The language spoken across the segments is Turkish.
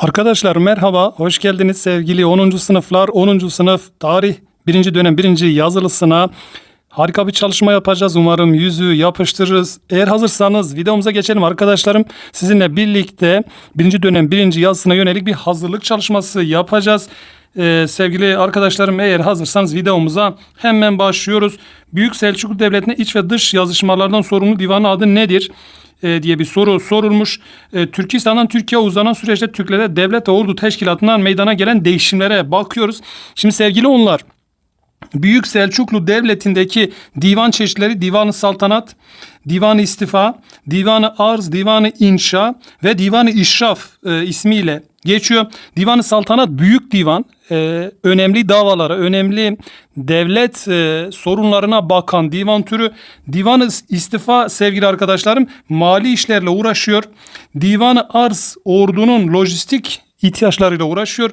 Arkadaşlar merhaba, hoş geldiniz sevgili 10. sınıflar, 10. sınıf tarih 1. dönem 1. yazılısına. Harika bir çalışma yapacağız. Umarım yüzü yapıştırırız. Eğer hazırsanız videomuza geçelim arkadaşlarım. Sizinle birlikte 1. dönem 1. yazısına yönelik bir hazırlık çalışması yapacağız. Ee, sevgili arkadaşlarım eğer hazırsanız videomuza hemen başlıyoruz. Büyük Selçuklu Devleti'ne iç ve dış yazışmalardan sorumlu divanın adı nedir? E, diye bir soru sorulmuş. E, Türkistan'dan Türkiye uzanan süreçte Türklere devlet ve ordu teşkilatından meydana gelen değişimlere bakıyoruz. Şimdi sevgili onlar Büyük Selçuklu Devleti'ndeki divan çeşitleri Divan-ı Saltanat, Divan-ı İstifa, Divan-ı Arz, Divan-ı İnşa ve Divan-ı İşraf e, ismiyle geçiyor. Divan-ı Saltanat büyük divan, e, önemli davalara, önemli devlet e, sorunlarına bakan divan türü. Divan-ı İstifa sevgili arkadaşlarım mali işlerle uğraşıyor. Divan-ı Arz ordunun lojistik ihtiyaçlarıyla uğraşıyor.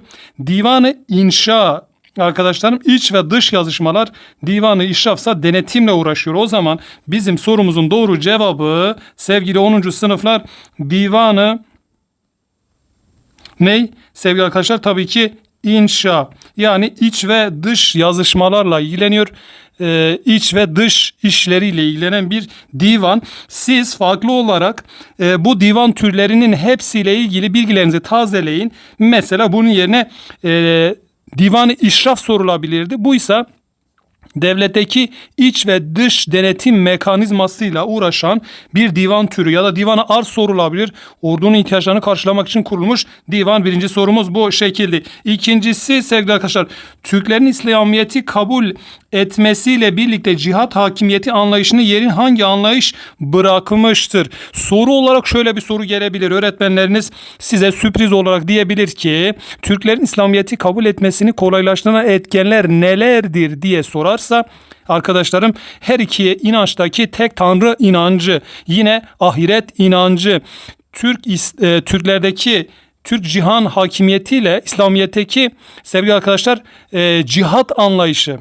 Divan-ı İnşa Arkadaşlarım iç ve dış yazışmalar divanı işrafsa denetimle uğraşıyor. O zaman bizim sorumuzun doğru cevabı sevgili 10. sınıflar divanı ney? Sevgili arkadaşlar tabii ki inşa yani iç ve dış yazışmalarla ilgileniyor. Ee, iç ve dış işleriyle ilgilenen bir divan. Siz farklı olarak e, bu divan türlerinin hepsiyle ilgili bilgilerinizi tazeleyin. Mesela bunun yerine e, divanı işraf sorulabilirdi. Bu ise devletteki iç ve dış denetim mekanizmasıyla uğraşan bir divan türü ya da divana arz sorulabilir. Ordunun ihtiyaçlarını karşılamak için kurulmuş divan. Birinci sorumuz bu şekilde. İkincisi sevgili arkadaşlar Türklerin İslamiyet'i kabul etmesiyle birlikte cihat hakimiyeti anlayışını yerin hangi anlayış bırakmıştır? Soru olarak şöyle bir soru gelebilir. Öğretmenleriniz size sürpriz olarak diyebilir ki Türklerin İslamiyet'i kabul etmesini kolaylaştıran etkenler nelerdir diye sorarsa arkadaşlarım her iki inançtaki tek tanrı inancı yine ahiret inancı Türk e, Türklerdeki Türk cihan hakimiyetiyle İslamiyet'teki sevgili arkadaşlar e, cihat anlayışı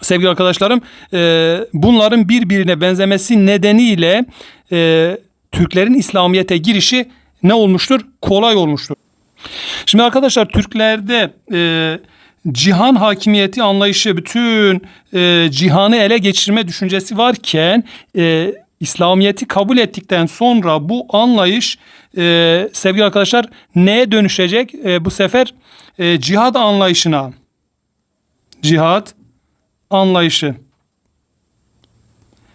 sevgili arkadaşlarım e, bunların birbirine benzemesi nedeniyle e, Türklerin İslamiyet'e girişi ne olmuştur? Kolay olmuştur. Şimdi arkadaşlar Türklerde e, cihan hakimiyeti anlayışı bütün e, cihanı ele geçirme düşüncesi varken e, İslamiyet'i kabul ettikten sonra bu anlayış e, sevgili arkadaşlar neye dönüşecek? E, bu sefer e, cihad anlayışına. Cihad anlayışı.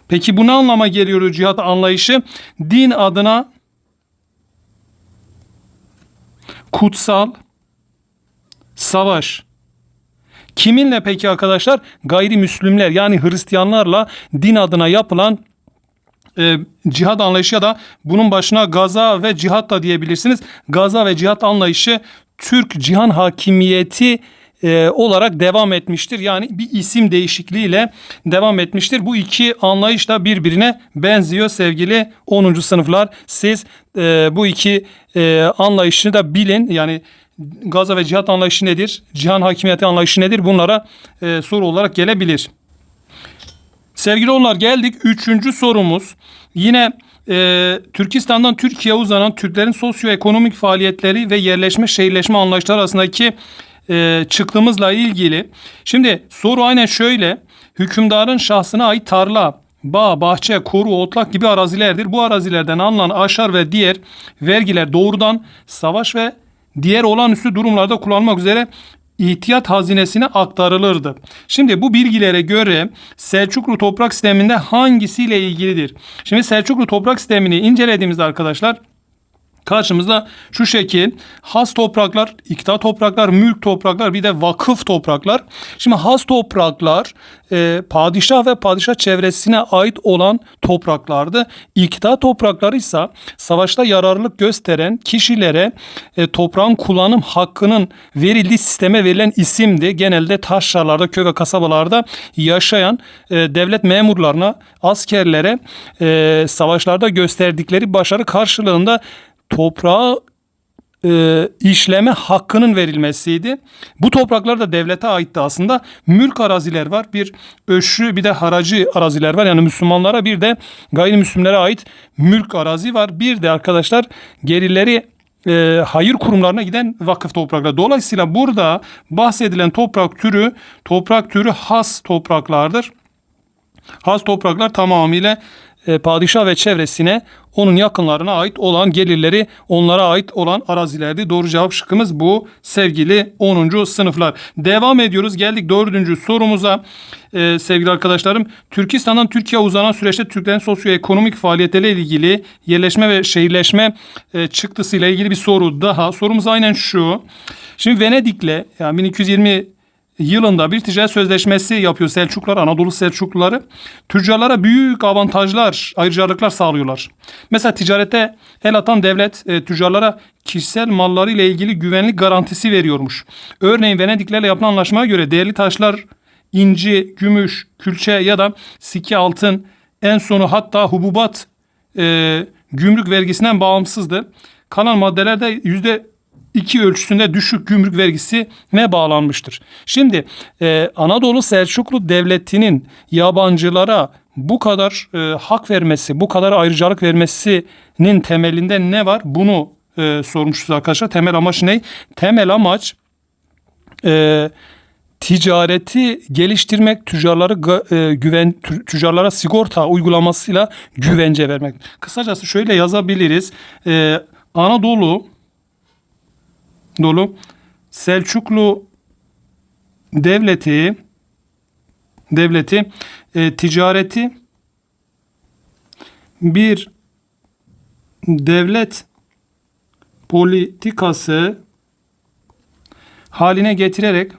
Peki bu ne anlama geliyor cihat anlayışı? Din adına kutsal savaş. Kiminle peki arkadaşlar? Gayrimüslimler yani Hristiyanlarla din adına yapılan e, cihad anlayışı ya da bunun başına gaza ve cihat da diyebilirsiniz. Gaza ve cihat anlayışı Türk cihan hakimiyeti e, olarak devam etmiştir. Yani bir isim değişikliğiyle devam etmiştir. Bu iki anlayış da birbirine benziyor sevgili 10. sınıflar. Siz e, bu iki e, anlayışını da bilin. Yani Gaza ve cihat anlayışı nedir? Cihan hakimiyeti anlayışı nedir? Bunlara e, soru olarak gelebilir. Sevgili onlar geldik. Üçüncü sorumuz. Yine e, Türkistan'dan Türkiye'ye uzanan Türklerin sosyoekonomik faaliyetleri ve yerleşme şehirleşme anlayışları arasındaki e, çıktığımızla ilgili. Şimdi soru aynen şöyle. Hükümdarın şahsına ait tarla, bağ, bahçe, koru, otlak gibi arazilerdir. Bu arazilerden alınan aşar ve diğer vergiler doğrudan savaş ve diğer olağanüstü durumlarda kullanmak üzere ihtiyat hazinesine aktarılırdı. Şimdi bu bilgilere göre Selçuklu toprak sisteminde hangisiyle ilgilidir? Şimdi Selçuklu toprak sistemini incelediğimizde arkadaşlar Karşımızda şu şekil has topraklar, ikta topraklar, mülk topraklar bir de vakıf topraklar. Şimdi has topraklar e, padişah ve padişah çevresine ait olan topraklardı. İkta toprakları ise savaşta yararlılık gösteren kişilere e, toprağın kullanım hakkının verildiği sisteme verilen isimdi. Genelde taşralarda, köy ve kasabalarda yaşayan e, devlet memurlarına, askerlere e, savaşlarda gösterdikleri başarı karşılığında toprağa e, işleme hakkının verilmesiydi. Bu topraklar da devlete aitti aslında. Mülk araziler var. Bir öşrü bir de haracı araziler var. Yani Müslümanlara bir de gayrimüslimlere ait mülk arazi var. Bir de arkadaşlar gerileri e, hayır kurumlarına giden vakıf toprakları. Dolayısıyla burada bahsedilen toprak türü toprak türü has topraklardır. Has topraklar tamamıyla e, padişah ve çevresine onun yakınlarına ait olan gelirleri onlara ait olan arazilerdi. Doğru cevap şıkkımız bu sevgili 10. sınıflar. Devam ediyoruz. Geldik 4. sorumuza e, sevgili arkadaşlarım. Türkistan'dan Türkiye uzanan süreçte Türklerin sosyoekonomik faaliyetleriyle ilgili yerleşme ve şehirleşme e, çıktısıyla ilgili bir soru daha. Sorumuz aynen şu. Şimdi Venedik'le yani 1220 yılında bir ticaret sözleşmesi yapıyor Selçuklular, Anadolu Selçukluları. Tüccarlara büyük avantajlar, ayrıcalıklar sağlıyorlar. Mesela ticarete el atan devlet e, tüccarlara kişisel malları ile ilgili güvenlik garantisi veriyormuş. Örneğin Venediklerle yapılan anlaşmaya göre değerli taşlar inci, gümüş, külçe ya da siki altın en sonu hatta hububat e, gümrük vergisinden bağımsızdı. Kalan maddelerde yüzde iki ölçüsünde düşük gümrük vergisi ne bağlanmıştır. Şimdi e, Anadolu Selçuklu Devleti'nin yabancılara bu kadar e, hak vermesi, bu kadar ayrıcalık vermesinin temelinde ne var? Bunu e, sormuşuz arkadaşlar. Temel amaç ne? Temel amaç e, ticareti geliştirmek, tüccarları e, güven tü- tüccarlara sigorta uygulamasıyla güvence vermek. Kısacası şöyle yazabiliriz. E, Anadolu dolu Selçuklu devleti devleti e, ticareti bir devlet politikası haline getirerek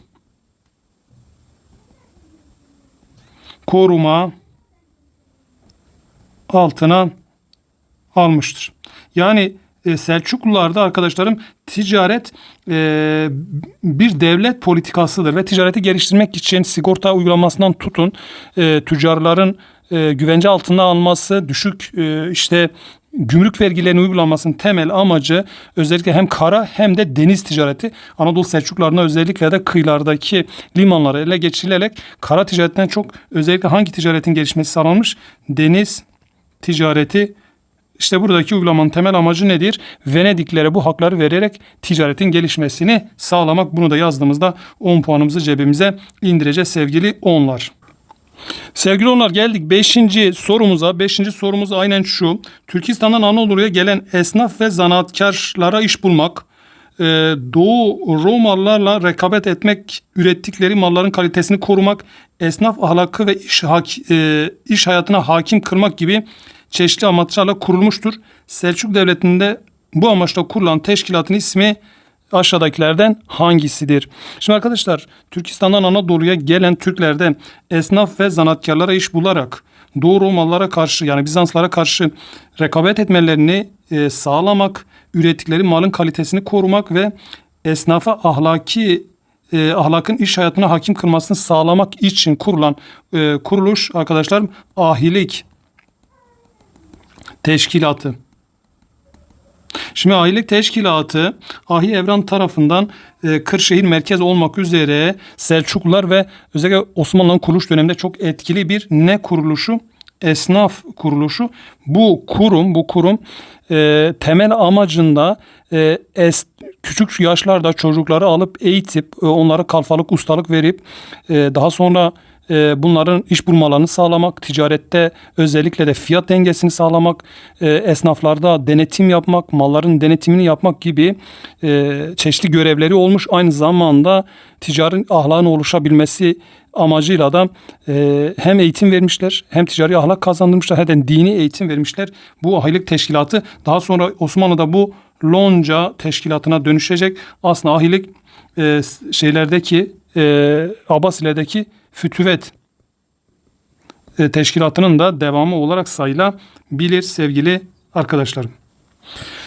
koruma altına almıştır. Yani e, Selçuklularda arkadaşlarım ticaret e, bir devlet politikasıdır ve ticareti geliştirmek için sigorta uygulamasından tutun e, tüccarların e, güvence altına alması, düşük e, işte gümrük vergilerini uygulamasının temel amacı özellikle hem kara hem de deniz ticareti. Anadolu Selçuklularına özellikle de kıyılardaki limanları ele geçirilerek kara ticaretinden çok özellikle hangi ticaretin gelişmesi sağlanmış? Deniz ticareti işte buradaki uygulamanın temel amacı nedir? Venediklere bu hakları vererek ticaretin gelişmesini sağlamak. Bunu da yazdığımızda 10 puanımızı cebimize indireceğiz sevgili onlar. Sevgili onlar geldik 5. sorumuza. 5. sorumuz aynen şu. Türkistan'dan Anadolu'ya gelen esnaf ve zanaatkarlara iş bulmak, e, Doğu Romalılarla rekabet etmek, ürettikleri malların kalitesini korumak, esnaf ahlakı ve iş, hak- e, iş hayatına hakim kırmak gibi çeşitli amaçlarla kurulmuştur. Selçuk Devleti'nde bu amaçla kurulan teşkilatın ismi aşağıdakilerden hangisidir? Şimdi arkadaşlar Türkistan'dan Anadolu'ya gelen Türklerden esnaf ve zanaatkarlara iş bularak Doğu Romalılara karşı yani Bizanslara karşı rekabet etmelerini e, sağlamak, ürettikleri malın kalitesini korumak ve esnafa ahlaki e, ahlakın iş hayatına hakim kılmasını sağlamak için kurulan e, kuruluş arkadaşlar ahilik teşkilatı. Şimdi ahilik teşkilatı Ahi Evran tarafından e, Kırşehir merkez olmak üzere Selçuklular ve özellikle Osmanlı'nın kuruluş döneminde çok etkili bir ne kuruluşu? Esnaf kuruluşu. Bu kurum, bu kurum e, temel amacında e, es, küçük yaşlarda çocukları alıp eğitip e, onlara kalfalık, ustalık verip e, daha sonra e, bunların iş bulmalarını sağlamak, ticarette özellikle de fiyat dengesini sağlamak, e, esnaflarda denetim yapmak, malların denetimini yapmak gibi e, çeşitli görevleri olmuş. Aynı zamanda ticaret ahlakın oluşabilmesi amacıyla da e, hem eğitim vermişler, hem ticari ahlak kazandırmışlar, hem de dini eğitim vermişler. Bu ahilik teşkilatı daha sonra Osmanlı'da bu Lonca teşkilatına dönüşecek. Aslında ahilik e, şeylerdeki e, Abbasile'deki fütüvet e, teşkilatının da devamı olarak sayılabilir sevgili arkadaşlarım.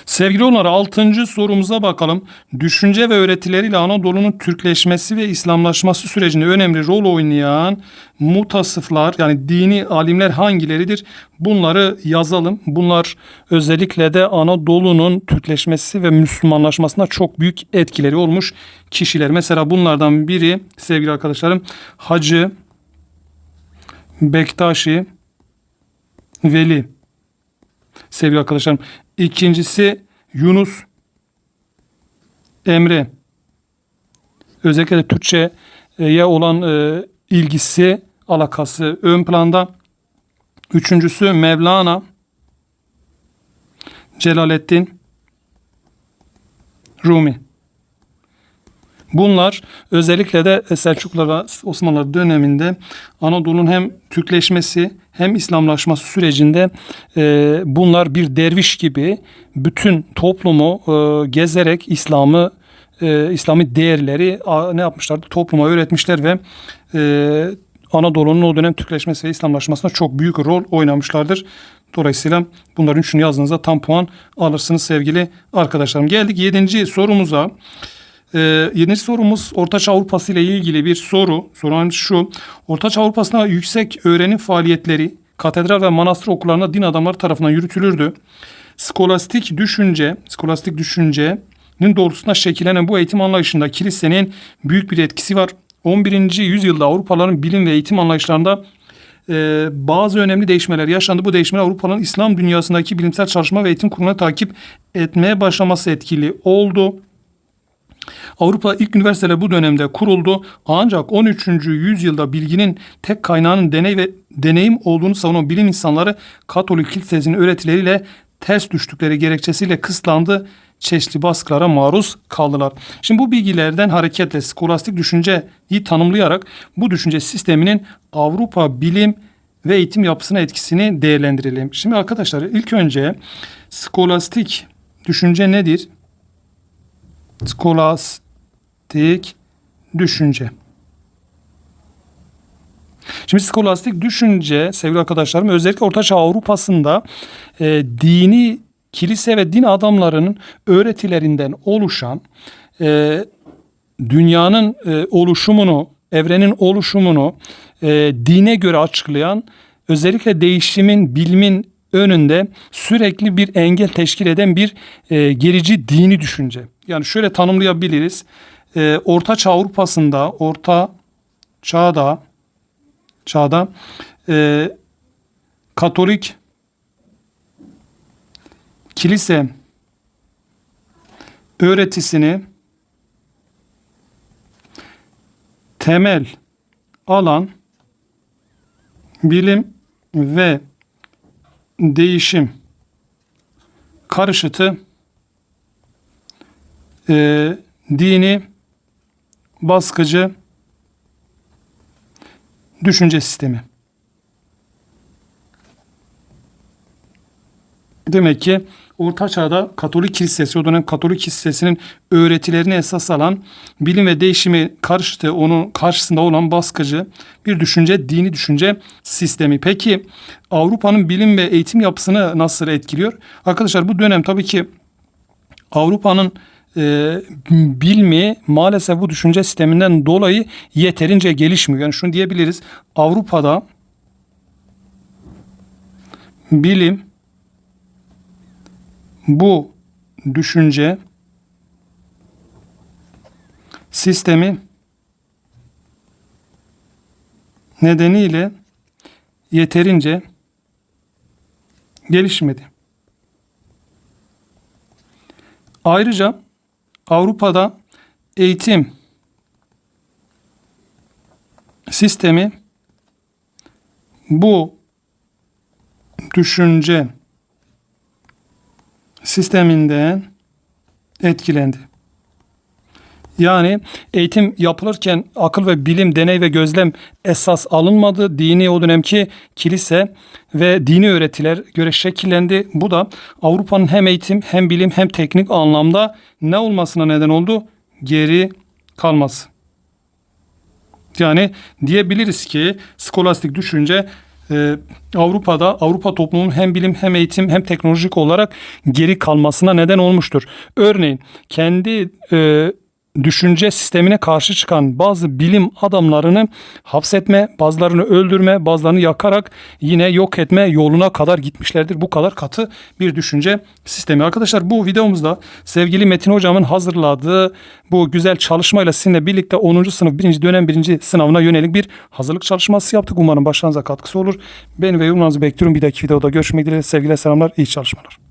Sevgili onlar 6. sorumuza bakalım. Düşünce ve öğretileriyle Anadolu'nun Türkleşmesi ve İslamlaşması sürecinde önemli rol oynayan mutasıflar yani dini alimler hangileridir? Bunları yazalım. Bunlar özellikle de Anadolu'nun Türkleşmesi ve Müslümanlaşmasına çok büyük etkileri olmuş kişiler. Mesela bunlardan biri sevgili arkadaşlarım Hacı Bektaşi Veli sevgili arkadaşlarım. İkincisi Yunus Emre. Özellikle Türkçe'ye olan e, ilgisi, alakası ön planda. Üçüncüsü Mevlana. Celaleddin Rumi. Bunlar özellikle de Selçuklular ve Osmanlılar döneminde Anadolu'nun hem Türkleşmesi hem İslamlaşması sürecinde e, bunlar bir derviş gibi bütün toplumu e, gezerek İslam'ı e, İslami değerleri a, ne yapmışlardı? Topluma öğretmişler ve e, Anadolu'nun o dönem Türkleşmesi ve İslamlaşmasında çok büyük rol oynamışlardır. Dolayısıyla bunların üçünü yazdığınızda tam puan alırsınız sevgili arkadaşlarım. Geldik yedinci sorumuza. Ee, yedinci sorumuz Ortaçağ Avrupası ile ilgili bir soru. Sorumuz şu. Ortaçağ Avrupa'sında yüksek öğrenim faaliyetleri katedral ve manastır okullarında din adamları tarafından yürütülürdü. Skolastik düşünce, skolastik düşüncenin doğrultusunda şekillenen bu eğitim anlayışında kilisenin büyük bir etkisi var. 11. yüzyılda Avrupalıların bilim ve eğitim anlayışlarında e, bazı önemli değişmeler yaşandı. Bu değişmeler Avrupa'nın İslam dünyasındaki bilimsel çalışma ve eğitim kurumunu takip etmeye başlaması etkili oldu. Avrupa ilk üniversiteler bu dönemde kuruldu. Ancak 13. yüzyılda bilginin tek kaynağının deney ve deneyim olduğunu savunan bilim insanları Katolik kilisesinin öğretileriyle ters düştükleri gerekçesiyle kısıtlandı çeşitli baskılara maruz kaldılar. Şimdi bu bilgilerden hareketle skolastik düşünceyi tanımlayarak bu düşünce sisteminin Avrupa bilim ve eğitim yapısına etkisini değerlendirelim. Şimdi arkadaşlar ilk önce skolastik düşünce nedir? Skolastik düşünce. Şimdi skolastik düşünce sevgili arkadaşlarım özellikle Ortaçağ Avrupa'sında e, dini kilise ve din adamlarının öğretilerinden oluşan e, dünyanın e, oluşumunu, evrenin oluşumunu e, dine göre açıklayan özellikle değişimin, bilimin önünde sürekli bir engel teşkil eden bir e, gerici dini düşünce. Yani şöyle tanımlayabiliriz. E, Orta Çağ Avrupa'sında, Orta Çağ'da, Çağ'da e, Katolik kilise öğretisini temel alan bilim ve değişim karışıtı e, dini baskıcı düşünce sistemi. Demek ki Orta Çağ'da Katolik Kilisesi, o dönem Katolik Kilisesi'nin öğretilerini esas alan bilim ve değişimi karşıtı, onun karşısında olan baskıcı bir düşünce, dini düşünce sistemi. Peki Avrupa'nın bilim ve eğitim yapısını nasıl etkiliyor? Arkadaşlar bu dönem tabii ki Avrupa'nın e, bilmi maalesef bu düşünce sisteminden dolayı yeterince gelişmiyor. Yani şunu diyebiliriz. Avrupa'da bilim bu düşünce sistemi nedeniyle yeterince gelişmedi. Ayrıca Avrupa'da eğitim sistemi bu düşünce sisteminden etkilendi. Yani eğitim yapılırken akıl ve bilim, deney ve gözlem esas alınmadı. Dini o dönemki kilise ve dini öğretiler göre şekillendi. Bu da Avrupa'nın hem eğitim hem bilim hem teknik anlamda ne olmasına neden oldu? Geri kalması. Yani diyebiliriz ki skolastik düşünce e, Avrupa'da Avrupa toplumunun hem bilim hem eğitim hem teknolojik olarak geri kalmasına neden olmuştur. Örneğin kendi e, düşünce sistemine karşı çıkan bazı bilim adamlarını hapsetme, bazılarını öldürme, bazılarını yakarak yine yok etme yoluna kadar gitmişlerdir. Bu kadar katı bir düşünce sistemi. Arkadaşlar bu videomuzda sevgili Metin hocamın hazırladığı bu güzel çalışmayla sizinle birlikte 10. sınıf 1. dönem 1. sınavına yönelik bir hazırlık çalışması yaptık. Umarım başlarınıza katkısı olur. Beni ve yorumlarınızı bekliyorum. Bir dahaki videoda görüşmek dileğiyle sevgiler selamlar iyi çalışmalar.